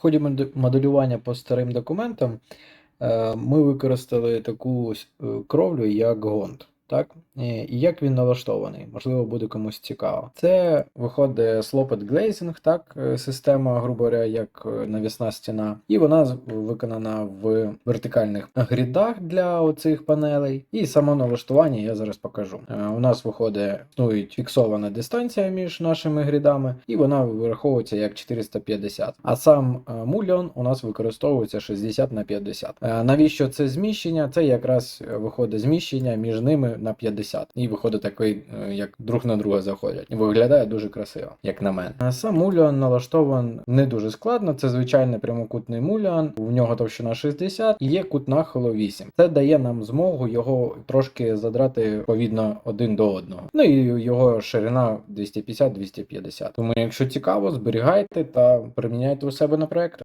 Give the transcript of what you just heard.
ході моделювання по старим документам е, ми використали таку е, кровлю, як гонт. Так? І як він налаштований? Можливо, буде комусь цікаво. Це виходить слопет глейзинг, так, е, система, грубо говоря, як е, навісна стіна, і вона виконана в вертикальних грідах для оцих панелей. І само налаштування я зараз покажу. Е, У нас виходить існує фіксована дистанція між нашими грідами, і вона вираховується як 450. А сам мульон у нас використовується 60 на 50. Е, Навіщо це зміщення? Це якраз виходить зміщення між ними на 50. І виходить такий, е, як друг на друга заходять. І виглядає дуже красиво, як на мене. А Сам мульон налаштований не дуже складно. Це звичайний прямокутний мульон, в нього товщина 60 і є кут нахилу 8. Це дає нам змогу його трошки задрати відповідно один до одного. Ну і його ширина 250-250. Тому, якщо цікаво, зберігайте та приміняйте у себе на проект.